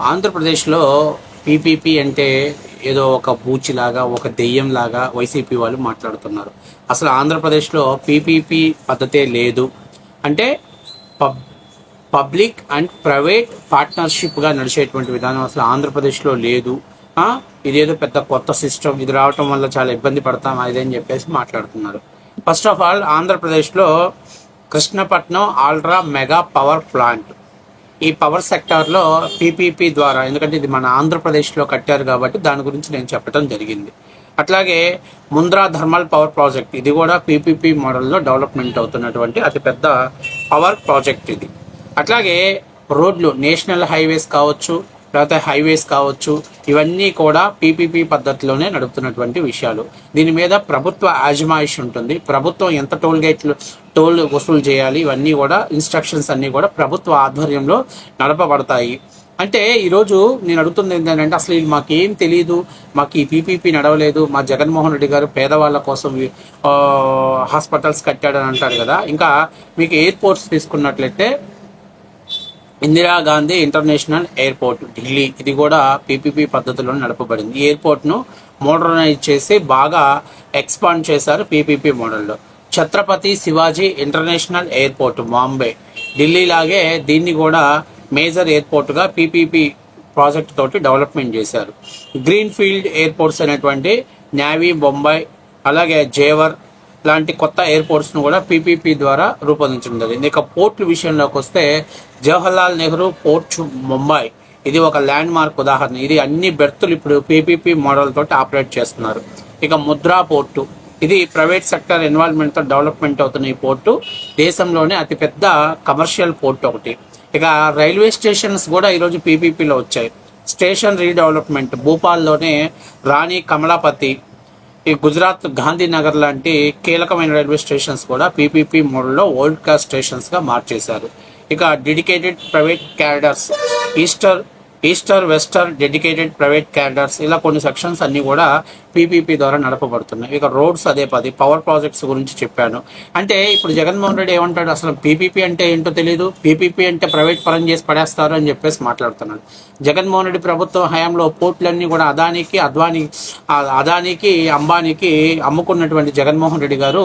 ఆంధ్రప్రదేశ్లో పీపీపీ అంటే ఏదో ఒక బూచిలాగా ఒక దెయ్యంలాగా వైసీపీ వాళ్ళు మాట్లాడుతున్నారు. అసలు ఆంధ్రప్రదేశ్లో పీపీపీ పద్ధతే లేదు. అంటే పబ్ పబ్లిక్ అండ్ ప్రైవేట్ పార్ట్నర్షిప్గా నడిచేటువంటి విధానం అసలు ఆంధ్రప్రదేశ్లో లేదు. ఇదేదో పెద్ద కొత్త సిస్టమ్. ఇది రావటం వల్ల చాలా ఇబ్బంది పడతాం అదని చెప్పేసి మాట్లాడుతున్నారు. ఫస్ట్ ఆఫ్ ఆల్ ఆంధ్రప్రదేశ్లో Krishnapatnam ultra mega power plant. ఈ పవర్ సెక్టార్లో పీపీపీ ద్వారా ఎందుకంటే ఇది మన ఆంధ్రప్రదేశ్లో కట్టారు కాబట్టి దాని గురించి నేను చెప్పడం జరిగింది. అట్లాగే ముంద్రా థర్మల్ పవర్ ప్రాజెక్ట్ ఇది కూడా పీపీపీ మోడల్లో డెవలప్మెంట్ అవుతున్నటువంటి అతిపెద్ద పవర్ ప్రాజెక్ట్ ఇది. అట్లాగే రోడ్లు నేషనల్ హైవేస్ కావచ్చు లేకపోతే హైవేస్ కావచ్చు ఇవన్నీ కూడా పీపీపీ పద్ధతిలోనే నడుపుతున్నటువంటి విషయాలు. దీని మీద ప్రభుత్వ ఆజమాయిష్ ఉంటుంది. ప్రభుత్వం ఎంత టోల్ గేట్లు టోల్ వసూలు చేయాలి ఇవన్నీ కూడా ఇన్స్ట్రక్షన్స్ అన్నీ కూడా ప్రభుత్వ ఆధ్వర్యంలో నడపబడతాయి. అంటే ఈరోజు నేను అడుగుతుంది ఏంటంటే అసలు మాకేం తెలియదు మాకు ఈ పీపీపీ నడవలేదు మా జగన్మోహన్ రెడ్డి గారు పేదవాళ్ళ కోసం హాస్పిటల్స్ కట్టాడని అంటారు కదా. ఇంకా మీకు ఎయిర్పోర్ట్స్ తీసుకున్నట్లయితే ఇందిరాగాంధీ ఇంటర్నేషనల్ ఎయిర్పోర్ట్ ఢిల్లీ. ఇది కూడా పీపీపీ పద్ధతిలో నడపబడింది. ఈ ఎయిర్పోర్ట్ను మోడర్నైజ్ చేసి బాగా ఎక్స్పాండ్ చేశారు పీపీపీ మోడల్లో. Chhatrapati Shivaji international airport Bombay. Delhi లాగే దీన్ని కూడా మేజర్ ఎయిర్పోర్ట్గా పీపీపీ ప్రాజెక్ట్ తోటి డెవలప్మెంట్ చేశారు. గ్రీన్ ఫీల్డ్ ఎయిర్పోర్ట్స్ అనేటువంటి నావీ బొంబాయి అలాగే జేవర్ లాంటి కొత్త ఎయిర్పోర్ట్స్ను కూడా పీపీపీ ద్వారా రూపొందించడం జరిగింది. ఇక పోర్టుల విషయంలోకి వస్తే జవహర్లాల్ నెహ్రూ పోర్ట్ ముంబై. ఇది ఒక ల్యాండ్ మార్క్ ఉదాహరణ. ఇది అన్ని బెర్తులు ఇప్పుడు పీపీపీ మోడల్ తోటి ఆపరేట్ చేస్తున్నారు. ఇక ముద్రా పోర్టు. ఇది ప్రైవేట్ సెక్టర్ ఇన్వాల్వ్మెంట్తో డెవలప్మెంట్ అవుతున్న ఈ పోర్టు. దేశంలోనే అతిపెద్ద కమర్షియల్ పోర్ట్ ఒకటి. ఇక రైల్వే స్టేషన్స్ కూడా ఈరోజు పీపీపీలో వచ్చాయి. స్టేషన్ రీడెవలప్మెంట్ భూపాల్లోనే రాణి కమలాపతి ఈ గుజరాత్ గాంధీనగర్ లాంటి కీలకమైన రైల్వే స్టేషన్స్ కూడా పీపీపీ మోడల్లో వరల్డ్ క్లాస్ స్టేషన్స్గా మార్చేశారు. ఇక dedicated private corridors eastern eastern western dedicated private corridors ఇలా కొన్ని సెక్షన్స్ అన్నీ కూడా పీపీపీ ద్వారా నడపబడుతున్నాయి. ఇక రోడ్స్ అదే పది. పవర్ ప్రాజెక్ట్స్ గురించి చెప్పాను. అంటే ఇప్పుడు జగన్మోహన్ రెడ్డి ఏమంటాడు? అసలు పీపీపీ అంటే ఏంటో తెలియదు పీపీపీ అంటే ప్రైవేట్ పరం చేసి పడేస్తారు అని చెప్పేసి మాట్లాడుతున్నాడు. జగన్మోహన్ రెడ్డి ప్రభుత్వం హయాంలో పోర్టులన్నీ కూడా అదానికి అద్వానీ అదానికి అంబానీకి అమ్ముకున్నటువంటి జగన్మోహన్ రెడ్డి గారు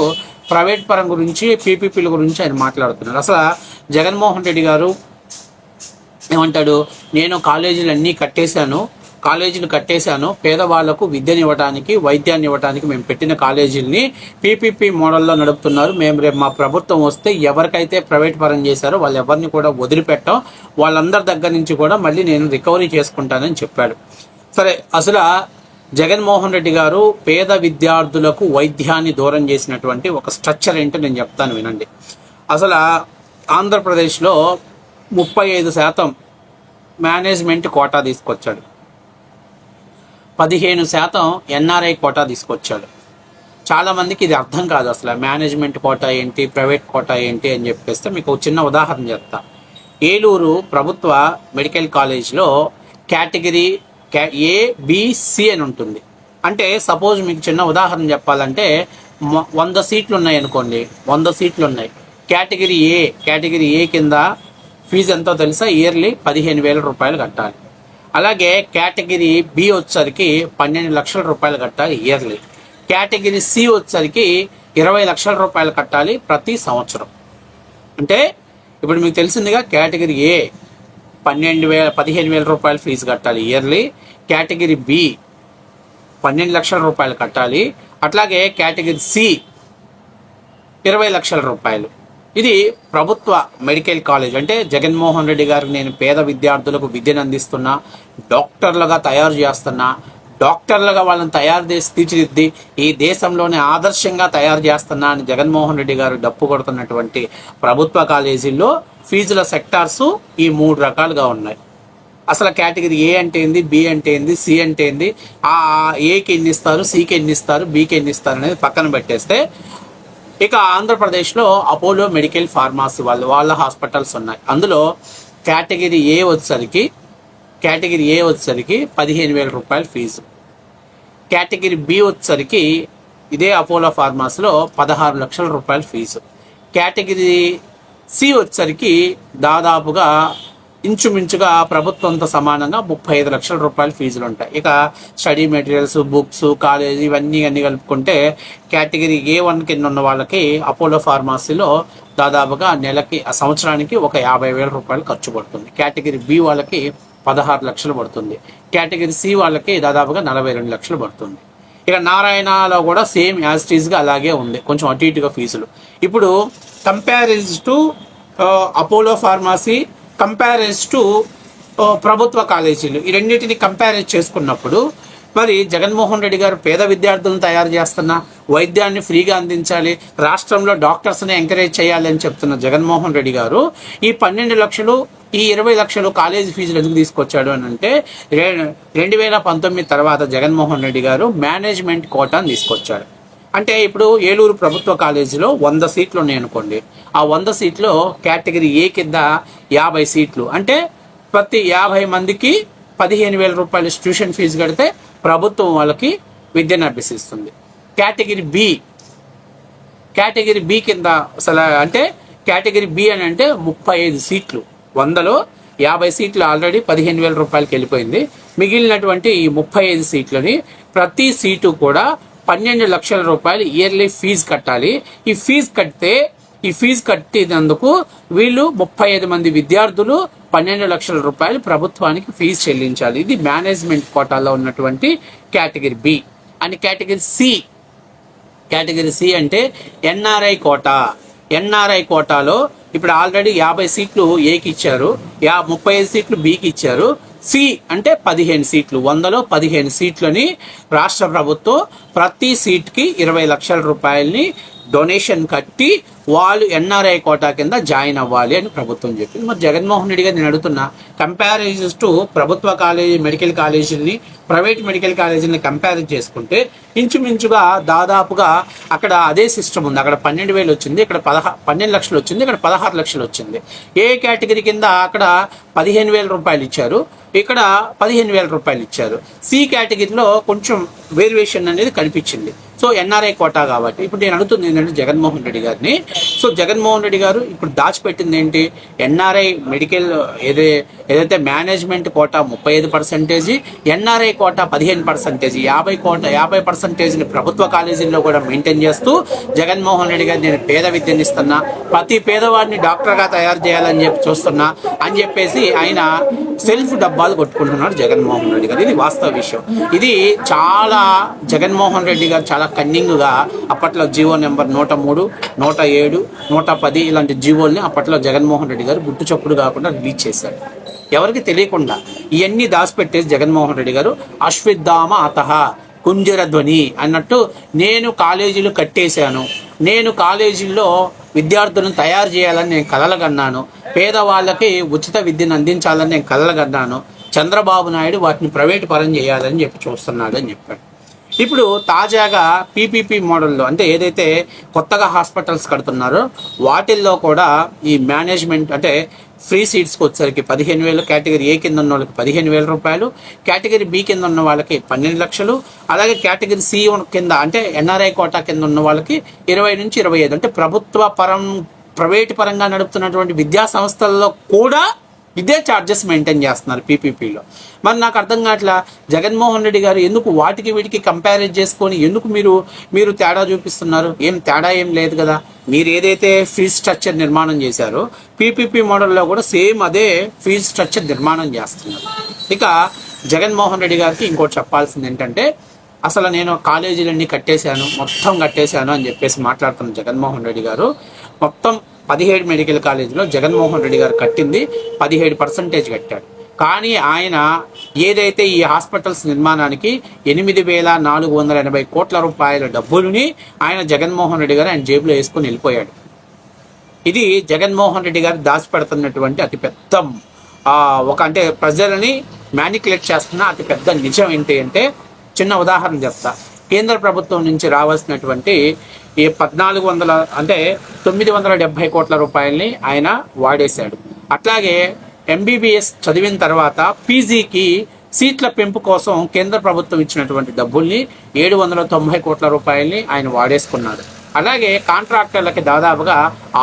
ప్రైవేట్ పరం గురించి పీపీపీల గురించి ఆయన మాట్లాడుతున్నారు. అసలు జగన్మోహన్ రెడ్డి గారు ఏమంటాడు? నేను కాలేజీలు అన్నీ కట్టేశాను. కాలేజీలు కట్టేశాను. పేదవాళ్ళకు విద్యనివ్వడానికి వైద్యాన్ని ఇవ్వడానికి మేము పెట్టిన కాలేజీల్ని పీపీపీ మోడల్లో నడుపుతున్నారు. మేము రేపు మా ప్రభుత్వం వస్తే ఎవరికైతే ప్రైవేట్ పరం చేశారో వాళ్ళు ఎవరిని కూడా వదిలిపెట్టాం. వాళ్ళందరి దగ్గర నుంచి కూడా మళ్ళీ నేను రికవరీ చేసుకుంటానని చెప్పాడు. సరే అసలు జగన్మోహన్ రెడ్డి గారు పేద విద్యార్థులకు వైద్యాన్ని దూరం చేసినటువంటి ఒక స్ట్రక్చర్ ఏంటో నేను చెప్తాను వినండి. అసలు ఆంధ్రప్రదేశ్లో ముప్పై ఐదు శాతం మేనేజ్మెంట్ కోటా తీసుకొచ్చాడు. పదిహేను శాతం ఎన్ఆర్ఐ కోటా తీసుకొచ్చాడు. చాలా మందికి ఇది అర్థం కాదు అసలు మేనేజ్మెంట్ కోటా ఏంటి ప్రైవేట్ కోటా ఏంటి అని చెప్పేస్తే మీకు చిన్న ఉదాహరణ చెప్తా. ఏలూరు ప్రభుత్వ మెడికల్ కాలేజ్లో కేటగిరీ కే- ఏ బిసి అని ఉంటుంది. అంటే సపోజ్ మీకు చిన్న ఉదాహరణ చెప్పాలంటే వంద సీట్లు ఉన్నాయి అనుకోండి వంద సీట్లు ఉన్నాయి. కేటగిరీ ఏ కేటగిరీ ఏ కింద ఫీజు ఎంతో తెలుసా? ఇయర్లీ పదిహేను వేల రూపాయలు కట్టాలి. అలాగే కేటగిరీ బి వచ్చేసరికి పన్నెండు లక్షల రూపాయలు కట్టాలి ఇయర్లీ. కేటగిరీ సి వచ్చేసరికి ఇరవై లక్షల రూపాయలు కట్టాలి ప్రతి సంవత్సరం. అంటే ఇప్పుడు మీకు తెలిసిందిగా కేటగిరీ ఏ పన్నెండు వేల పదిహేను వేల రూపాయలు ఫీజు కట్టాలి ఇయర్లీ. కేటగిరీ బి పన్నెండు లక్షల రూపాయలు కట్టాలి. అట్లాగే కేటగిరీ సి ఇరవై లక్షల రూపాయలు. ఇది ప్రభుత్వ మెడికల్ కాలేజ్. అంటే జగన్మోహన్ రెడ్డి గారికి నేను పేద విద్యార్థులకు విద్యను అందిస్తున్నా డాక్టర్లుగా తయారు చేస్తున్నా డాక్టర్లుగా వాళ్ళని తయారు చేసి తీర్చిదిద్ది ఈ దేశంలోనే ఆదర్శంగా తయారు చేస్తున్నా అని జగన్మోహన్ రెడ్డి గారు డప్పు కొడుతున్నటువంటి ప్రభుత్వ కాలేజీల్లో ఫీజుల సెక్టార్స్ ఈ మూడు రకాలుగా ఉన్నాయి. అసలు కేటగిరీ ఏ అంటే ఏంది బి అంటే ఏంది సి అంటే ఏంది ఆ ఏకి ఎన్ని ఇస్తారు సికి ఎన్ని ఇస్తారు బికి ఎన్ని ఇస్తారు అనేది పక్కన పెట్టేస్తే ఇక ఆంధ్రప్రదేశ్లో అపోలో మెడికల్ ఫార్మసీ వాళ్ళు వాళ్ళ హాస్పిటల్స్ ఉన్నాయి. అందులో కేటగిరీ ఏ వచ్చేసరికి కేటగిరీ ఏ వచ్చేసరికి పదిహేను వేల రూపాయల ఫీజు. కేటగిరీ బి వచ్చేసరికి ఇదే అపోలో ఫార్మాస్లో పదహారు లక్షల రూపాయల ఫీజు. కేటగిరీ సి వచ్చేసరికి దాదాపుగా ఇంచుమించుగా ప్రభుత్వంతో సమానంగా ముప్పై ఐదు లక్షల రూపాయల ఫీజులు ఉంటాయి. ఇక స్టడీ మెటీరియల్స్ బుక్స్ కాలేజ్ ఇవన్నీ అన్ని కలుపుకుంటే కేటగిరీ ఏ వన్ కింద ఉన్న వాళ్ళకి అపోలో ఫార్మసీలో దాదాపుగా నెలకి సంవత్సరానికి ఒక యాభై వేల రూపాయలు ఖర్చు పడుతుంది. కేటగిరీ బి వాళ్ళకి పదహారు లక్షలు పడుతుంది. కేటగిరీ సి వాళ్ళకి దాదాపుగా నలభై రెండు లక్షలు పడుతుంది. ఇక నారాయణలో కూడా సేమ్ యాజ్గా అలాగే ఉంది. కొంచెం అటు ఇటుగా ఫీజులు. ఇప్పుడు compared to Apollo pharmacy compared to ప్రభుత్వ కాలేజీలు. ఈ రెండింటిని కంపారిజ్ చేసుకున్నప్పుడు మరి జగన్మోహన్ రెడ్డి గారు పేద విద్యార్థులను తయారు చేస్తున్న వైద్యాన్ని ఫ్రీగా అందించాలి రాష్ట్రంలో డాక్టర్స్ని ఎంకరేజ్ చేయాలి అని చెప్తున్న జగన్మోహన్ రెడ్డి గారు ఈ పన్నెండు లక్షలు ఈ ఇరవై లక్షలు కాలేజీ ఫీజులు ఎందుకు తీసుకొచ్చాడు అని అంటే రెండు వేల పంతొమ్మిది తర్వాత జగన్మోహన్ రెడ్డి గారు మేనేజ్మెంట్ కోటాను తీసుకొచ్చాడు అంటే ఇప్పుడు ఏలూరు ప్రభుత్వ కాలేజీలో వంద సీట్లు ఉన్నాయి అనుకోండి. ఆ వంద సీట్లో కేటగిరీ ఏ కింద యాభై సీట్లు? అంటే ప్రతి యాభై మందికి పదిహేను వేల రూపాయలు ట్యూషన్ ఫీజు కడితే ప్రభుత్వం వాళ్ళకి విద్యను అభ్యసిస్తుంది. కేటగిరీ బి కేటగిరీ బి కింద అసలు అంటే కేటగిరీ బి అని అంటే ముప్పై ఐదు సీట్లు. వందలో యాభై సీట్లు ఆల్రెడీ పదిహేను వేల రూపాయలకి వెళ్ళిపోయింది. మిగిలినటువంటి ఈ ముప్పై ఐదు సీట్లని ప్రతి సీటు కూడా పన్నెండు లక్షల రూపాయలు ఇయర్లీ ఫీజు కట్టాలి. ఈ ఫీజు కడితే ఈ ఫీజు కట్టినందుకు వీళ్ళు ముప్పై ఐదు మంది విద్యార్థులు పన్నెండు లక్షల రూపాయలు ప్రభుత్వానికి ఫీజు చెల్లించాలి. ఇది మేనేజ్మెంట్ కోటాలో ఉన్నటువంటి category B and category C. Category C అంటే ఎన్ఆర్ఐ కోటా. ఎన్ఆర్ఐ కోటాలో ఇప్పుడు ఆల్రెడీ యాభై సీట్లు ఏకి ఇచ్చారు. యా ముప్పై ఐదు సీట్లు బీకి ఇచ్చారు. సి అంటే పదిహేను సీట్లు. వందలో పదిహేను సీట్లని రాష్ట్ర ప్రభుత్వం ప్రతి సీట్కి ఇరవై లక్షల రూపాయలని డొనేషన్ కట్టి వాళ్ళు ఎన్ఆర్ఐ కోటా కింద జాయిన్ అవ్వాలి అని ప్రభుత్వం చెప్పింది. మరి జగన్మోహన్ రెడ్డి గారు నేను అడుగుతున్నా కంపారిజన్స్ టు ప్రభుత్వ కాలేజీ మెడికల్ కాలేజీని ప్రైవేట్ మెడికల్ కాలేజీని కంపేర్ చేసుకుంటే ఇంచుమించుగా దాదాపుగా అక్కడ అదే సిస్టమ్ ఉంది. అక్కడ పన్నెండు వేలు వచ్చింది ఇక్కడ పదహా పన్నెండు లక్షలు వచ్చింది ఇక్కడ పదహారు లక్షలు వచ్చింది. ఏ కేటగిరీ కింద అక్కడ పదిహేను వేల రూపాయలు ఇచ్చారు ఇక్కడ పదిహేను వేల రూపాయలు ఇచ్చారు. సి కేటగిరీలో కొంచెం వేరియేషన్ అనేది కనిపించింది. సో ఎన్ఆర్ఐ కోటా కాబట్టి. ఇప్పుడు నేను అడుగుతుంది ఏంటంటే జగన్మోహన్ రెడ్డి గారిని సో జగన్మోహన్ రెడ్డి గారు ఇప్పుడు దాచిపెట్టింది ఏంటి? ఎన్ఆర్ఐ మెడికల్ ఏదే ఏదైతే మేనేజ్మెంట్ కోటా ముప్పై ఐదు పర్సెంటేజ్ ఎన్ఆర్ఐ కోటా పదిహేను పర్సెంటేజ్ యాభై కోట యాభై పర్సెంటేజ్ని ప్రభుత్వ కాలేజీల్లో కూడా మెయింటైన్ చేస్తూ జగన్మోహన్ రెడ్డి గారు నేను పేద విద్యను ఇస్తున్నా ప్రతి పేదవాడిని డాక్టర్గా తయారు చేయాలని చెప్పి చూస్తున్నా అని చెప్పేసి ఆయన సెల్ఫ్ డబ్బాలు కొట్టుకుంటున్నాడు జగన్మోహన్ రెడ్డి గారు. ఇది వాస్తవ విషయం. ఇది చాలా జగన్మోహన్ రెడ్డి గారు చాలా కన్నింగ్గా అప్పట్లో జీవో నెంబర్ నూట మూడు నూట ఏడు నూట పది ఇలాంటి జీవోల్ని అప్పట్లో జగన్మోహన్ రెడ్డి గారు గుట్టు చప్పుడు కాకుండా రిలీజ్ చేశారు. ఎవరికి తెలియకుండా ఇవన్నీ దాచిపెట్టేసి జగన్మోహన్ రెడ్డి గారు అశ్విద్ధామ అతహ కుంజరధ్వని అన్నట్టు నేను కాలేజీలు కట్టేశాను నేను కాలేజీల్లో విద్యార్థులను తయారు చేయాలని నేను కలలుగన్నాను పేదవాళ్ళకి ఉచిత విద్యను అందించాలని నేను కలలుగన్నాను చంద్రబాబు నాయుడు వాటిని ప్రైవేట్ పరం చేయాలని చెప్పి చూస్తున్నాడు అని చెప్పాడు. ఇప్పుడు తాజాగా పీపీపీ మోడల్లో అంటే ఏదైతే కొత్తగా హాస్పిటల్స్ కడుతున్నారో వాటిల్లో కూడా ఈ మేనేజ్మెంట్ అంటే ఫ్రీ సీట్స్కి వచ్చేసరికి పదిహేను వేలు కేటగిరీ ఏ కింద ఉన్న వాళ్ళకి పదిహేను వేల రూపాయలు కేటగిరీ బి కింద ఉన్న వాళ్ళకి పన్నెండు లక్షలు అలాగే కేటగిరీ సి కింద అంటే ఎన్ఆర్ఐ కోటా కింద ఉన్న వాళ్ళకి ఇరవై నుంచి ఇరవై ఐదు. అంటే ప్రభుత్వ పరం ప్రైవేట్ పరంగా నడుపుతున్నటువంటి విద్యా సంస్థల్లో కూడా ఇదే ఛార్జెస్ మెయింటైన్ చేస్తున్నారు పీపీపీలో మరి నాకు అర్థం కావట్లా? జగన్మోహన్ రెడ్డి గారు ఎందుకు వాటికి వీటికి కంపారిజ్ చేసుకొని ఎందుకు మీరు మీరు తేడా చూపిస్తున్నారు? ఏం తేడా ఏం లేదు కదా? మీరు ఏదైతే ఫీజ్ స్ట్రక్చర్ నిర్మాణం చేశారో పీపీపీ మోడల్లో కూడా సేమ్ అదే ఫీజ్ స్ట్రక్చర్ నిర్మాణం చేస్తున్నారు. ఇక జగన్మోహన్ రెడ్డి గారికి ఇంకోటి చెప్పాల్సింది ఏంటంటే అసలు నేను కాలేజీలన్నీ కట్టేశాను మొత్తం కట్టేశాను అని చెప్పేసి మాట్లాడుతున్న జగన్మోహన్ రెడ్డి గారు మొత్తం పదిహేడు మెడికల్ కాలేజీలో జగన్మోహన్ రెడ్డి గారు కట్టింది పదిహేడు పర్సెంటేజ్ కట్టాడు. కానీ ఆయన ఏదైతే ఈ హాస్పిటల్స్ నిర్మాణానికి ఎనిమిది వేల నాలుగు వందల ఎనభై కోట్ల రూపాయల డబ్బులని ఆయన జగన్మోహన్ రెడ్డి గారు ఆయన జేబులో వేసుకుని వెళ్ళిపోయాడు. ఇది జగన్మోహన్ రెడ్డి గారు దాచిపెడుతున్నటువంటి అతిపెద్ద ఒక అంటే ప్రజలని మ్యానికులేట్ చేస్తున్న అతిపెద్ద నిజం ఏంటి అంటే చిన్న ఉదాహరణ చెప్తా. కేంద్ర ప్రభుత్వం నుంచి రావాల్సినటువంటి ఈ పద్నాలుగు వందల అంటే తొమ్మిది వందల డెబ్బై కోట్ల రూపాయల్ని ఆయన వాడేశాడు. అట్లాగే ఎంబీబీఎస్ చదివిన తర్వాత పీజీకి సీట్ల పెంపు కోసం కేంద్ర ప్రభుత్వం ఇచ్చినటువంటి డబ్బుల్ని ఏడు వందల తొంభై కోట్ల రూపాయల్ని ఆయన వాడేసుకున్నాడు. అలాగే కాంట్రాక్టర్లకి దాదాపుగా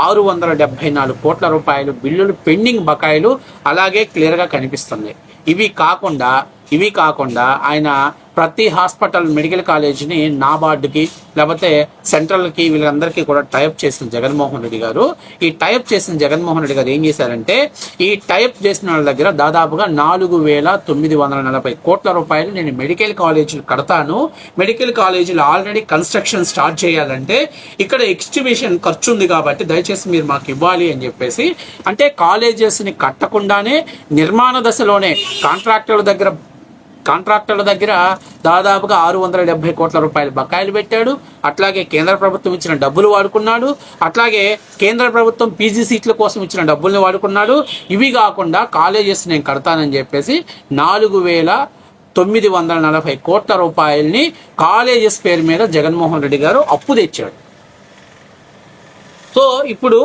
ఆరు వందల డెబ్బై నాలుగు కోట్ల రూపాయలు బిల్లులు పెండింగ్ బకాయిలు అలాగే క్లియర్గా కనిపిస్తుంది ఇవి కాకుండా ఇవి కాకుండా ఆయన ప్రతి హాస్పిటల్ మెడికల్ కాలేజీని నాబార్డుకి లేకపోతే సెంట్రల్కి వీళ్ళందరికీ కూడా టైప్ చేసిన జగన్మోహన్ రెడ్డి గారు. ఈ టైప్ చేసిన జగన్మోహన్ రెడ్డి గారు ఏం చేశారంటే ఈ టైప్ చేసిన వాళ్ళ దగ్గర దాదాపుగా నాలుగు వేల తొమ్మిది వందల నలభై కోట్ల రూపాయలు నేను మెడికల్ కాలేజీలు కడతాను. మెడికల్ కాలేజీలు ఆల్రెడీ కన్స్ట్రక్షన్ స్టార్ట్ చేయాలంటే ఇక్కడ ఎక్స్టిబిషన్ ఖర్చు ఉంది కాబట్టి దయచేసి మీరు మాకు ఇవ్వాలి అని చెప్పేసి అంటే కాలేజెస్ని కట్టకుండానే నిర్మాణ దశలోనే కాంట్రాక్టర్ల దగ్గర కాంట్రాక్టర్ల దగ్గర దాదాపుగా ఆరు వందల డెబ్బై కోట్ల రూపాయలు బకాయిలు పెట్టాడు. అట్లాగే కేంద్ర ప్రభుత్వం ఇచ్చిన డబ్బులు వాడుకున్నాడు. అట్లాగే కేంద్ర ప్రభుత్వం పీజీ సీట్ల కోసం ఇచ్చిన డబ్బుల్ని వాడుకున్నాడు. ఇవి కాకుండా కాలేజెస్ నేను కడతానని చెప్పేసి నాలుగు వేల తొమ్మిది వందల నలభై కోట్ల రూపాయల్ని కాలేజెస్ పేరు మీద జగన్మోహన్ రెడ్డి గారు అప్పు తెచ్చాడు. సో ఇప్పుడు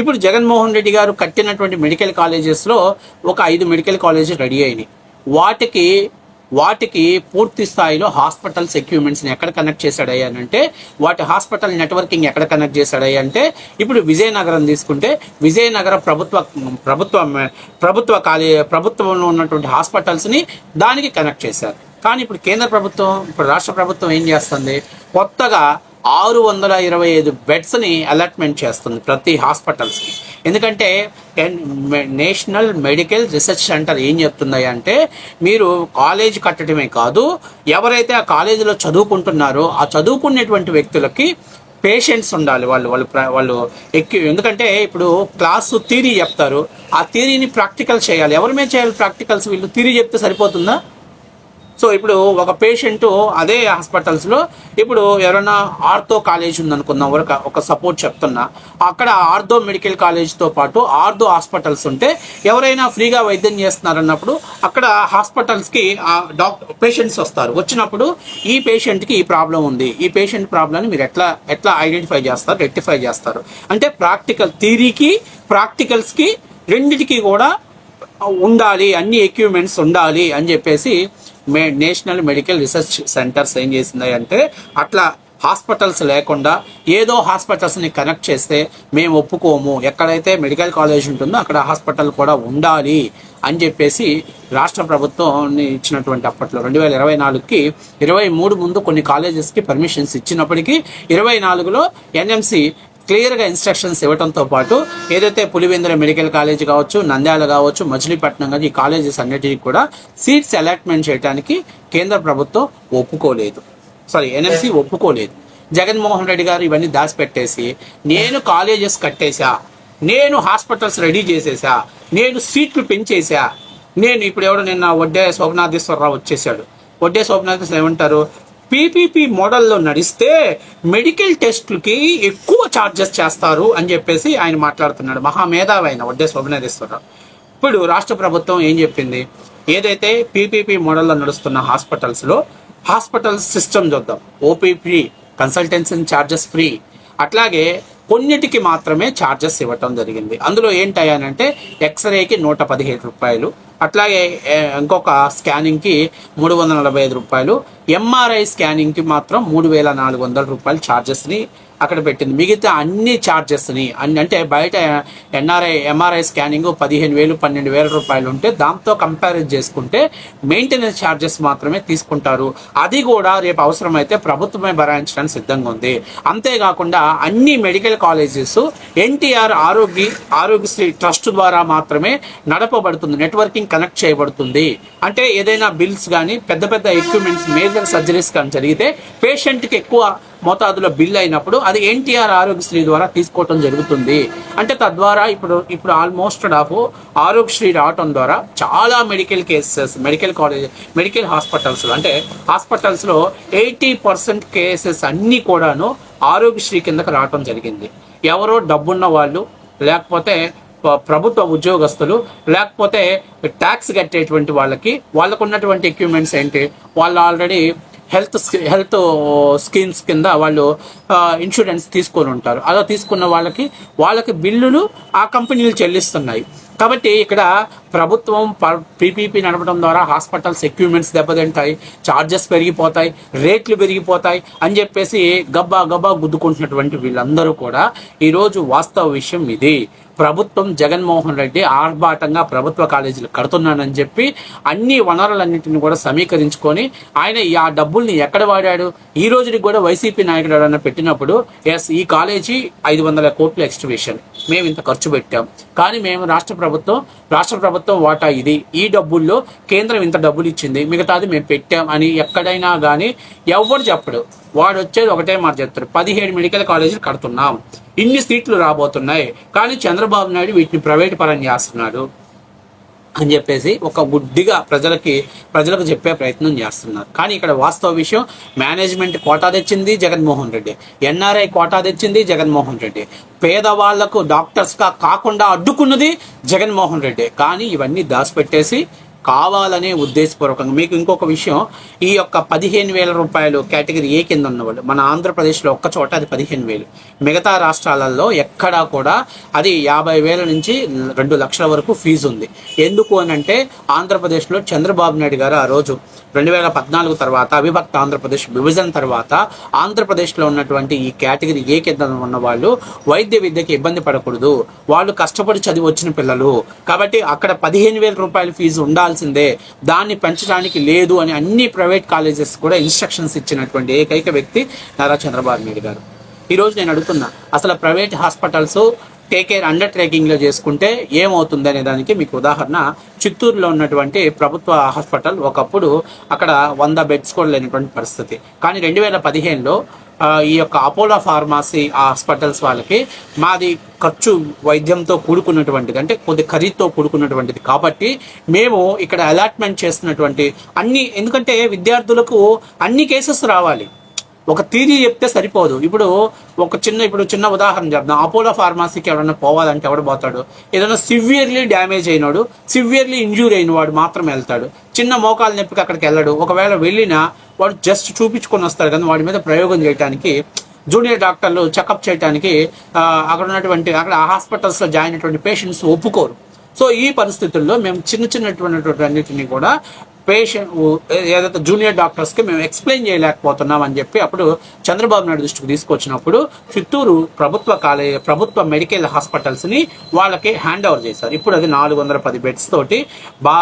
ఇప్పుడు జగన్మోహన్ రెడ్డి గారు కట్టినటువంటి మెడికల్ కాలేజెస్లో ఒక ఐదు మెడికల్ కాలేజెస్ రెడీ అయినాయి. వాటికి వాటికి పూర్తి స్థాయిలో హాస్పిటల్స్ ఎక్విప్మెంట్స్ని ఎక్కడ కనెక్ట్ చేశాడయ్యా అంటే వాటి హాస్పిటల్ నెట్వర్కింగ్ ఎక్కడ కనెక్ట్ చేశాడయ్యా అంటే ఇప్పుడు విజయనగరం తీసుకుంటే విజయనగర ప్రభుత్వ ప్రభుత్వ ప్రభుత్వ కాలే ప్రభుత్వంలో ఉన్నటువంటి హాస్పిటల్స్ని దానికి కనెక్ట్ చేశారు. కానీ ఇప్పుడు కేంద్ర ప్రభుత్వం ఇప్పుడు రాష్ట్ర ప్రభుత్వం ఏం చేస్తుంది? కొత్తగా ఆరు వందల ఇరవై ఐదు బెడ్స్ని అలాట్మెంట్ చేస్తుంది ప్రతి హాస్పిటల్స్కి ఎందుకంటే నేషనల్ మెడికల్ రీసెర్చ్ సెంటర్ ఏం చెప్తున్నాయి అంటే మీరు కాలేజ్ కట్టడమే కాదు ఎవరైతే ఆ కాలేజీలో చదువుకుంటున్నారో ఆ చదువుకునేటువంటి వ్యక్తులకి పేషెంట్స్ ఉండాలి వాళ్ళు వాళ్ళు వాళ్ళు ఎక్కి ఎందుకంటే ఇప్పుడు క్లాసు థీరీ చెప్తారు. ఆ థీరీని ప్రాక్టికల్ చేయాలి. ఎవరి మీద చేయాలి ప్రాక్టికల్స్? వీళ్ళు థీరీ చెప్తే సరిపోతుందా? సో ఇప్పుడు ఒక పేషెంట్ అదే హాస్పిటల్స్లో ఇప్పుడు ఎవరైనా ఆర్థో కాలేజ్ ఉందనుకుందాం ఒక ఒక సపోర్ట్ చెప్తున్నా. అక్కడ ఆర్థో మెడికల్ కాలేజ్తో పాటు ఆర్థో హాస్పిటల్స్ ఉంటే ఎవరైనా ఫ్రీగా వైద్యం చేస్తున్నారన్నప్పుడు అక్కడ హాస్పిటల్స్కి డాక్టర్ పేషెంట్స్ వస్తారు. వచ్చినప్పుడు ఈ పేషెంట్కి ఈ ప్రాబ్లం ఉంది. ఈ పేషెంట్ ప్రాబ్లమ్ని మీరు ఎట్లా ఎట్లా ఐడెంటిఫై చేస్తారు రెక్టిఫై చేస్తారు? అంటే ప్రాక్టికల్ థీరీకి ప్రాక్టికల్స్కి రెండిటికి కూడా ఉండాలి అన్ని ఎక్విప్మెంట్స్ ఉండాలి అని చెప్పేసి మే నేషనల్ మెడికల్ రీసెర్చ్ సెంటర్స్ ఏం చేసింది అంటే అట్లా హాస్పిటల్స్ లేకుండా ఏదో హాస్పిటల్స్ని కనెక్ట్ చేస్తే మేము ఒప్పుకోము. ఎక్కడైతే మెడికల్ కాలేజ్ ఉంటుందో అక్కడ హాస్పిటల్ కూడా ఉండాలి అని చెప్పేసి రాష్ట్ర ప్రభుత్వం ఇచ్చినటువంటి అప్పట్లో రెండు వేల ఇరవై నాలుగుకి ఇరవై మూడు ముందు కొన్ని కాలేజెస్కి పర్మిషన్స్ ఇచ్చినప్పటికీ ఇరవై నాలుగులో ఎన్ఎంసి క్లియర్గా ఇన్స్ట్రక్షన్స్ ఇవ్వడంతో పాటు ఏదైతే పులివెందుల మెడికల్ కాలేజ్ కావచ్చు నంద్యాల కావచ్చు మచిలీపట్నం కానీ ఈ కాలేజెస్ అన్నిటికీ కూడా సీట్స్ అలాట్మెంట్ చేయడానికి కేంద్ర ప్రభుత్వం ఒప్పుకోలేదు. సారీ ఎన్ఎంసీ ఒప్పుకోలేదు. జగన్మోహన్ రెడ్డి గారు ఇవన్నీ దాచిపెట్టేసి నేను కాలేజెస్ కట్టేశా నేను హాస్పిటల్స్ రెడీ చేసేసా నేను సీట్లు పెంచేసా నేను ఇప్పుడు ఎవడో నిన్న వడ్డే శోభనాథేశ్వరరావు వచ్చేసాడు వడ్డే శోభనాథేశ్వర ఏమంటారు? పీపీపీ మోడల్లో నడిస్తే మెడికల్ టెస్ట్లకి ఎక్కువ ఛార్జెస్ చేస్తారు అని చెప్పేసి ఆయన మాట్లాడుతున్నాడు. మహామేధావి ఆయన వడ్డే శోభనాథేశ్వరరావు ఇప్పుడు రాష్ట్ర ప్రభుత్వం ఏం చెప్పింది? ఏదైతే పీపీపీ మోడల్లో నడుస్తున్న హాస్పిటల్స్లో హాస్పిటల్ సిస్టమ్ చూద్దాం. OPP consultancy charges free. అట్లాగే కొన్నిటికి మాత్రమే ఛార్జెస్ ఇవ్వటం జరిగింది. అందులో ఏంటయ్యానంటే ఎక్స్రేకి నూట పదిహేడు రూపాయలు అట్లాగే ఇంకొక స్కానింగ్కి మూడు వందల నలభై ఐదు రూపాయలు ఎంఆర్ఐ స్కానింగ్కి మాత్రం మూడు వేల నాలుగు వందల రూపాయల ఛార్జెస్ని అక్కడ పెట్టింది. మిగతా అన్ని ఛార్జెస్ని అన్ని అంటే బయట ఎన్ఆర్ఐ ఎంఆర్ఐ స్కానింగ్ పదిహేను వేలు పన్నెండు వేల రూపాయలు ఉంటే దాంతో కంపారిజ్ చేసుకుంటే మెయింటెనెన్స్ ఛార్జెస్ మాత్రమే తీసుకుంటారు. అది కూడా రేపు అవసరమైతే ప్రభుత్వమే భరాయించడానికి సిద్ధంగా ఉంది. అంతేకాకుండా అన్ని మెడికల్ కాలేజెస్ ఎన్టీఆర్ ఆరోగ్య ఆరోగ్యశ్రీ ట్రస్ట్ ద్వారా మాత్రమే నడపబడుతుంది నెట్వర్కింగ్ కనెక్ట్ చేయబడుతుంది. అంటే ఏదైనా బిల్స్ కానీ పెద్ద పెద్ద ఎక్విప్మెంట్స్ మేజర్ సర్జరీస్ కానీ జరిగితే పేషెంట్కి ఎక్కువ మోతాదులో బిల్ అయినప్పుడు అది ఎన్టీఆర్ ఆరోగ్యశ్రీ ద్వారా తీసుకోవటం జరుగుతుంది. అంటే తద్వారా ఇప్పుడు ఇప్పుడు ఆల్మోస్ట్ ఆఫ్ ఆరోగ్యశ్రీ రావటం ద్వారా చాలా medical cases medical college medical హాస్పిటల్స్లో అంటే హాస్పిటల్స్లో ఎయిటీ పర్సెంట్ కేసెస్ అన్నీ కూడాను ఆరోగ్యశ్రీ కిందకి రావటం జరిగింది. ఎవరో డబ్బున్న వాళ్ళు లేకపోతే ప్రభుత్వ ఉద్యోగస్తులు లేకపోతే ట్యాక్స్ కట్టేటువంటి వాళ్ళకి వాళ్ళకు ఉన్నటువంటి ఎక్విప్మెంట్స్ ఏంటి? వాళ్ళు ఆల్రెడీ హెల్త్ హెల్త్ స్కీమ్స్ కింద వాళ్ళు ఇన్సూరెన్స్ తీసుకొని ఉంటారు. అలా తీసుకున్న వాళ్ళకి వాళ్ళకి బిల్లులు ఆ కంపెనీలు చెల్లిస్తున్నాయి. కాబట్టి ఇక్కడ ప్రభుత్వం పీపీపీ నడపడం ద్వారా హాస్పిటల్స్ ఎక్విప్మెంట్స్ దెబ్బతింటాయి ఛార్జెస్ పెరిగిపోతాయి రేట్లు పెరిగిపోతాయి అని చెప్పేసి గబ్బా గబ్బా గుద్దుకుంటున్నటువంటి వీళ్ళందరూ కూడా ఈరోజు వాస్తవ విషయం ఇది. ప్రభుత్వం జగన్మోహన్ రెడ్డి ఆర్భాటంగా ప్రభుత్వ కాలేజీలు కడుతున్నానని చెప్పి అన్ని వనరులన్నింటిని కూడా సమీకరించుకొని ఆయన ఆ డబ్బుల్ని ఎక్కడ వాడాడు? ఈ రోజుకి కూడా వైసీపీ నాయకుడు ఎవరైనా పెట్టినప్పుడు ఎస్ ఈ కాలేజీ ఐదు వందల కోట్ల ఎక్స్టిబిషన్ మేము ఇంత ఖర్చు పెట్టాం. కానీ మేము రాష్ట్ర ప్రభుత్వం రాష్ట్ర ప్రభుత్వం వాటా ఇది. ఈ డబ్బుల్లో కేంద్రం ఇంత డబ్బులు ఇచ్చింది. మిగతాది మేము పెట్టాం అని ఎక్కడైనా కానీ ఎవరు చెప్పడు. వాడు వచ్చేది ఒకటే మాట చెప్తారు పదిహేడు మెడికల్ కాలేజీలు కడుతున్నాం. ఇన్ని సీట్లు రాబోతున్నాయి. కానీ చంద్రబాబు నాయుడు వీటిని ప్రైవేట్ పరం చేస్తున్నాడు. అని చెప్పేసి ఒక గుడ్డిగా ప్రజలకి ప్రజలకు చెప్పే ప్రయత్నం చేస్తున్నారు. కానీ ఇక్కడ వాస్తవ విషయం మేనేజ్మెంట్ కోటా తెచ్చింది జగన్మోహన్ రెడ్డి. ఎన్ఆర్ఐ కోటా తెచ్చింది జగన్మోహన్ రెడ్డి. పేదవాళ్ళకు డాక్టర్స్గా కాకుండా అడ్డుకున్నది జగన్మోహన్ రెడ్డి. కానీ ఇవన్నీ దాచిపెట్టేసి కావాలనే ఉద్దేశపూర్వకంగా. మీకు ఇంకొక విషయం ఈ యొక్క పదిహేను వేల రూపాయలు కేటగిరీ ఏ కింద ఉన్నవాళ్ళు? మన ఆంధ్రప్రదేశ్లో ఒక్క చోట అది పదిహేను వేలు. మిగతా రాష్ట్రాలలో ఎక్కడా కూడా అది యాభై వేల నుంచి రెండు లక్షల వరకు ఫీజు ఉంది. ఎందుకు అని అంటే ఆంధ్రప్రదేశ్లో చంద్రబాబు నాయుడు గారు ఆ రోజు రెండు వేల పద్నాలుగు తర్వాత అవిభక్త ఆంధ్రప్రదేశ్ విభజన తర్వాత ఆంధ్రప్రదేశ్లో ఉన్నటువంటి ఈ కేటగిరీ ఏ కింద ఉన్న వాళ్ళు వైద్య విద్యకి ఇబ్బంది పడకూడదు. వాళ్ళు కష్టపడి చదివి వచ్చిన పిల్లలు. కాబట్టి అక్కడ పదిహేను వేల రూపాయల ఫీజు ఉండాల్సిందే. దాన్ని పెంచడానికి లేదు అని అన్ని ప్రైవేట్ కాలేజెస్ కూడా ఇన్స్ట్రక్షన్స్ ఇచ్చినటువంటి ఏకైక వ్యక్తి నారా చంద్రబాబు నాయుడు గారు. ఈరోజు నేను అడుగుతున్నా అసలు private hospitals take care under ట్రేకింగ్లో చేసుకుంటే ఏమవుతుంది అనే దానికి మీకు ఉదాహరణ చిత్తూరులో ఉన్నటువంటి ప్రభుత్వ హాస్పిటల్ ఒకప్పుడు అక్కడ వంద బెడ్స్ కూడా లేనటువంటి పరిస్థితి. కానీ రెండు వేల పదిహేనులో ఈ యొక్క అపోలో ఫార్మసీ హాస్పిటల్స్ వాళ్ళకి మాది ఖర్చు వైద్యంతో కూడుకున్నటువంటిది అంటే కొద్ది ఖరీదుతో కూడుకున్నటువంటిది. కాబట్టి మేము ఇక్కడ అలాట్మెంట్ చేస్తున్నటువంటి అన్ని ఎందుకంటే విద్యార్థులకు అన్ని కేసెస్ రావాలి. ఒక థీరీ చెప్తే సరిపోదు. ఇప్పుడు ఒక చిన్న ఇప్పుడు చిన్న ఉదాహరణ చెప్దాం. అపోలో ఫార్మసీకి ఎవరైనా పోవాలంటే ఎవడు పోతాడు? ఏదైనా సివియర్లీ డ్యామేజ్ అయినాడు సివియర్లీ ఇంజ్యూర్ అయిన వాడు మాత్రం వెళ్తాడు. చిన్న మోకాలు నొప్పికి అక్కడికి వెళ్ళడు. ఒకవేళ వెళ్ళినా వాడు జస్ట్ చూపించుకొని వస్తాడు కానీ వాడి మీద ప్రయోగం చేయడానికి జూనియర్ డాక్టర్లు చెకప్ చేయడానికి అక్కడ ఉన్నటువంటి అక్కడ హాస్పిటల్స్లో జాయిన్ అయినటువంటి పేషెంట్స్ ఒప్పుకోరు. సో ఈ పరిస్థితుల్లో మేము చిన్న చిన్నటువంటి అన్నిటిని కూడా పేషెంట్ ఏదైతే జూనియర్ డాక్టర్స్కి మేము ఎక్స్ప్లెయిన్ చేయలేకపోతున్నాం అని చెప్పి అప్పుడు చంద్రబాబు నాయుడు దృష్టికి తీసుకొచ్చినప్పుడు చిత్తూరు ప్రభుత్వ కాలేజ్ ప్రభుత్వ మెడికల్ హాస్పిటల్స్ని వాళ్ళకి హ్యాండ్ ఓవర్ చేశారు. ఇప్పుడు అది నాలుగు వందల పది బెడ్స్ తోటి బా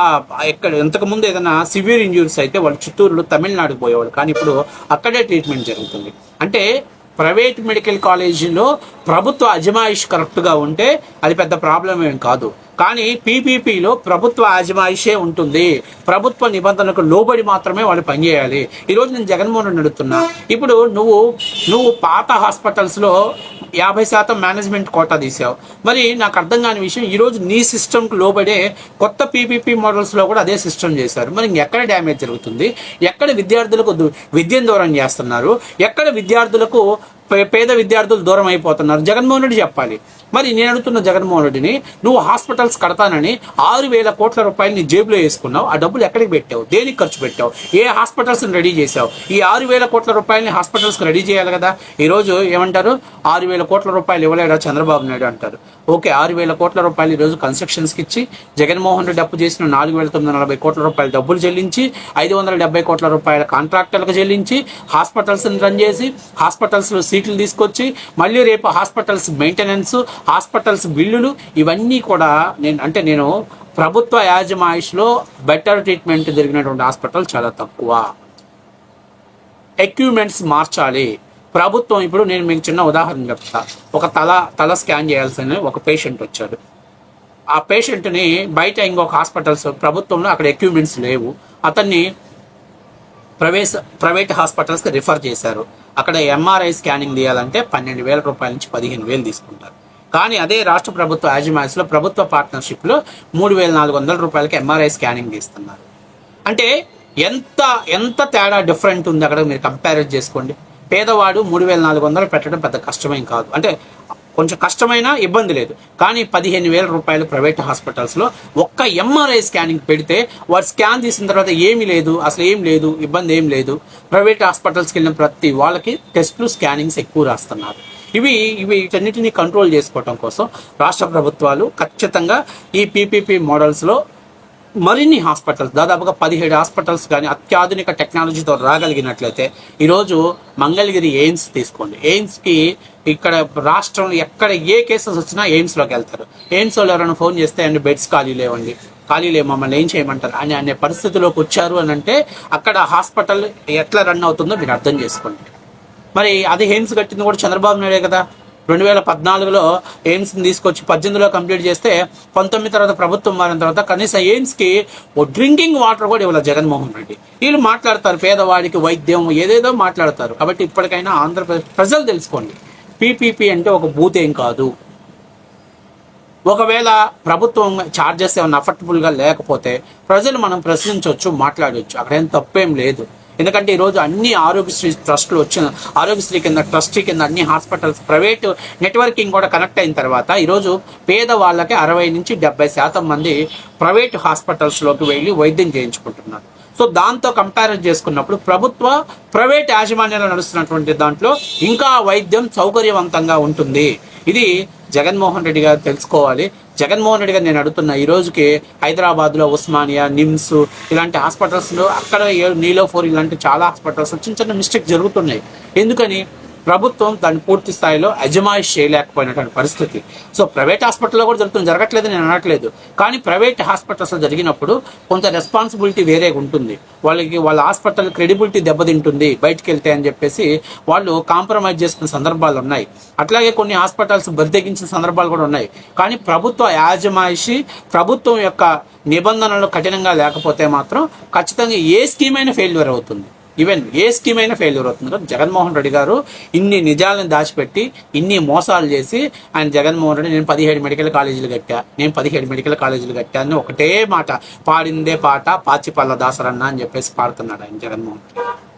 ఎక్కడ ఇంతకుముందు ఏదైనా సివియర్ ఇంజురీస్ అయితే వాళ్ళు చిత్తూరులో తమిళనాడుకు పోయేవాళ్ళు. కానీ ఇప్పుడు అక్కడే ట్రీట్మెంట్ జరుగుతుంది. అంటే ప్రైవేట్ మెడికల్ కాలేజీలో ప్రభుత్వ అజమాయిష్ కరెక్ట్గా ఉంటే అది పెద్ద ప్రాబ్లం ఏం కాదు. కానీ పీపీపీలో ప్రభుత్వ అజమాయిషే ఉంటుంది. ప్రభుత్వ నిబంధనలకు లోబడి మాత్రమే వాళ్ళు పనిచేయాలి. ఈరోజు నేను జగన్మోహన్ రెడ్డి అడుగుతున్నా. ఇప్పుడు నువ్వు నువ్వు పాత హాస్పిటల్స్లో యాభై శాతం మేనేజ్మెంట్ కోటా తీసావు. మరి నాకు అర్థం కాని విషయం ఈరోజు నీ సిస్టమ్కి లోబడే కొత్త పీపీపీ మోడల్స్లో కూడా అదే సిస్టమ్ చేశారు. మరి ఎక్కడ డ్యామేజ్ జరుగుతుంది? ఎక్కడ విద్యార్థులకు విద్యను దూరం చేస్తున్నారు? ఎక్కడ విద్యార్థులకు పేద విద్యార్థులు దూరం అయిపోతున్నారు? జగన్మోహన్ రెడ్డి చెప్పాలి. మరి నేను అడుగుతున్న జగన్మోహన్ రెడ్డిని నువ్వు హాస్పిటల్స్ కడతానని ఆరు వేల కోట్ల రూపాయలు నీ జేబులో వేసుకున్నావు ఆ డబ్బులు ఎక్కడికి పెట్టావు? దేనికి ఖర్చు పెట్టావు? ఏ హాస్పిటల్స్ రెడీ చేసావు ఈ ఆరు వేల కోట్ల రూపాయలని హాస్పిటల్స్కి రెడీ చేయాలి కదా? ఈరోజు ఏమంటారు? ఆరు వేల కోట్ల రూపాయలు ఇవ్వలేడా చంద్రబాబు నాయుడు అంటారు. ఓకే ఆరు వేల కోట్ల రూపాయలు ఈరోజు కన్స్ట్రక్షన్స్కి ఇచ్చి జగన్మోహన్ రెడ్డి అప్పు చేసిన నాలుగు వేల తొమ్మిది వందల నలభై కోట్ల రూపాయలు డబ్బులు చెల్లించి ఐదు వందల డెబ్బై కోట్ల రూపాయల కాంట్రాక్టర్లకు చెల్లించి హాస్పిటల్స్ని రన్ చేసి హాస్పిటల్స్లో సీట్లు తీసుకొచ్చి మళ్ళీ రేపు హాస్పిటల్స్ మెయింటెనెన్స్ హాస్పిటల్స్ బిల్లులు ఇవన్నీ కూడా నేను అంటే నేను ప్రభుత్వ యాజమాయిష్లో బెటర్ ట్రీట్మెంట్ జరిగినటువంటి హాస్పిటల్ చాలా తక్కువ. ఎక్విప్మెంట్స్ మార్చాలి. ప్రభుత్వం ఇప్పుడు నేను మీకు చిన్న ఉదాహరణ చెప్తా. ఒక తల తల స్కాన్ చేయాల్సిన ఒక పేషెంట్ వచ్చాడు. ఆ పేషెంట్ని బయట ఇంకొక హాస్పిటల్స్ ప్రభుత్వంలో అక్కడ ఎక్విప్మెంట్స్ లేవు. అతన్ని ప్రవేశ ప్రైవేట్ హాస్పిటల్స్కి రిఫర్ చేశారు. అక్కడ ఎంఆర్ఐ స్కానింగ్ తీయాలంటే పన్నెండు వేల రూపాయల నుంచి పదిహేను వేలు తీసుకుంటారు. కానీ అదే రాష్ట్ర ప్రభుత్వ యాజమాన్యంలో ప్రభుత్వ పార్ట్నర్షిప్లో మూడు వేల నాలుగు వందల రూపాయలకి ఎంఆర్ఐ స్కానింగ్ తీస్తున్నారు అంటే ఎంత ఎంత తేడా డిఫరెంట్ ఉంది అక్కడ మీరు కంపేర్ చేసుకోండి. పేదవాడు మూడు వేల నాలుగు వందలు పెట్టడం పెద్ద కష్టమేం కాదు. అంటే కొంచెం కష్టమైన ఇబ్బంది లేదు. కానీ పదిహేను వేల రూపాయలు ప్రైవేట్ హాస్పిటల్స్లో ఒక్క ఎంఆర్ఐ స్కానింగ్ పెడితే వారు స్కాన్ తీసిన తర్వాత ఏమీ లేదు అసలు ఏం లేదు ఇబ్బంది ఏం లేదు. ప్రైవేట్ హాస్పిటల్స్కి వెళ్ళిన ప్రతి వాళ్ళకి టెస్ట్లు స్కానింగ్స్ ఎక్కువ రాస్తున్నారు. ఇవి ఇవి అన్నిటిని కంట్రోల్ చేసుకోవటం కోసం రాష్ట్ర ప్రభుత్వాలు ఖచ్చితంగా ఈ పీపీపీ మోడల్స్లో మరిన్ని హాస్పిటల్స్ దాదాపుగా పదిహేడు హాస్పిటల్స్ కానీ అత్యాధునిక టెక్నాలజీతో రాగలిగినట్లయితే ఈరోజు మంగళగిరి ఎయిమ్స్ తీసుకోండి. ఎయిమ్స్కి ఇక్కడ రాష్ట్రంలో ఎక్కడ ఏ కేసెస్ వచ్చినా ఎయిమ్స్లోకి వెళ్తారు. ఎయిమ్స్ వాళ్ళు ఎవరైనా ఫోన్ చేస్తే అండి బెడ్స్ ఖాళీ లేవండి. ఖాళీ లేవు మమ్మల్ని ఏం చేయమంటారు? అని అనే పరిస్థితిలోకి వచ్చారు అని అంటే అక్కడ హాస్పిటల్ ఎట్లా రన్ అవుతుందో మీరు అర్థం చేసుకోండి. మరి అది ఎయిమ్స్ కట్టింది కూడా చంద్రబాబు నాయుడే కదా. రెండు వేల పద్నాలుగులో ఎయిమ్స్ని తీసుకొచ్చి పద్దెనిమిదిలో కంప్లీట్ చేస్తే పంతొమ్మిది తర్వాత ప్రభుత్వం మారిన తర్వాత కనీసం ఎయిమ్స్కి ఓ డ్రింకింగ్ వాటర్ కూడా ఇవ్వాలి జగన్మోహన్ రెడ్డి. వీళ్ళు మాట్లాడతారు పేదవాడికి వైద్యం ఏదేదో మాట్లాడతారు. కాబట్టి ఇప్పటికైనా ఆంధ్రప్రదేశ్ ప్రజలు తెలుసుకోండి. పీపీపీ అంటే ఒక బూత్ ఏం కాదు. ఒకవేళ ప్రభుత్వం ఛార్జెస్ ఏమైనా అఫర్టబుల్గా లేకపోతే ప్రజలు మనం ప్రశ్నించవచ్చు మాట్లాడవచ్చు. అక్కడ ఏం తప్పేం లేదు. ఎందుకంటే ఈరోజు అన్ని ఆరోగ్యశ్రీ ట్రస్టులు వచ్చిన ఆరోగ్యశ్రీ కింద ట్రస్ట్ కింద అన్ని హాస్పిటల్స్ ప్రైవేట్ నెట్వర్కింగ్ కూడా కనెక్ట్ అయిన తర్వాత ఈరోజు పేదవాళ్ళకి అరవై నుంచి డెబ్బై శాతం మంది ప్రైవేట్ హాస్పిటల్స్లోకి వెళ్ళి వైద్యం చేయించుకుంటున్నారు. సో దాంతో కంపేర్ చేసుకున్నప్పుడు ప్రభుత్వ ప్రైవేట్ యాజమాన్యాలు నడుస్తున్నటువంటి దాంట్లో ఇంకా వైద్యం సౌకర్యవంతంగా ఉంటుంది. ఇది జగన్మోహన్ రెడ్డి గారు తెలుసుకోవాలి. జగన్మోహన్ రెడ్డి గారు నేను అడుగుతున్నా ఈ రోజుకి హైదరాబాద్లో ఉస్మానియా నిమ్స్ ఇలాంటి హాస్పిటల్స్లో అక్కడ నీలో నీలోఫోర్ ఇలాంటి చాలా హాస్పిటల్స్ చిన్న చిన్న మిస్టేక్ జరుగుతున్నాయి. ఎందుకని? ప్రభుత్వం దాన్ని పూర్తి స్థాయిలో అజమాయిష్ చేయలేకపోయినటువంటి పరిస్థితి. సో ప్రైవేట్ హాస్పిటల్లో కూడా జరుగుతుంది. జరగట్లేదు నేను అనట్లేదు. కానీ ప్రైవేట్ హాస్పిటల్స్లో జరిగినప్పుడు కొంత రెస్పాన్సిబిలిటీ వేరేగా ఉంటుంది. వాళ్ళకి వాళ్ళ హాస్పిటల్ క్రెడిబిలిటీ దెబ్బతింటుంది బయటికి వెళ్తే అని చెప్పేసి వాళ్ళు కాంప్రమైజ్ చేసుకున్న సందర్భాలు ఉన్నాయి. అట్లాగే కొన్ని హాస్పిటల్స్ బరితెగించిన సందర్భాలు కూడా ఉన్నాయి. కానీ ప్రభుత్వ యాజమాయిషి ప్రభుత్వం యొక్క నిబంధనలు కఠినంగా లేకపోతే మాత్రం ఖచ్చితంగా ఏ స్కీమ్ అయినా ఫెయిల్యూర్ అవుతుంది. ఈవెన్ ఏ స్కీమ్ అయినా ఫెయిల్యూర్ అవుతుంది కదా జగన్మోహన్ రెడ్డి గారు ఇన్ని నిజాలను దాచిపెట్టి ఇన్ని మోసాలు చేసి ఆయన జగన్మోహన్ రెడ్డి నేను పదిహేడు మెడికల్ కాలేజీలు కట్టా నేను పదిహేడు మెడికల్ కాలేజీలు కట్టా అని ఒకటే మాట. పాడిందే పాట పాచిపల్ల దాసరన్న అని చెప్పేసి పాడుతున్నాడు ఆయన జగన్మోహన్ రెడ్డి.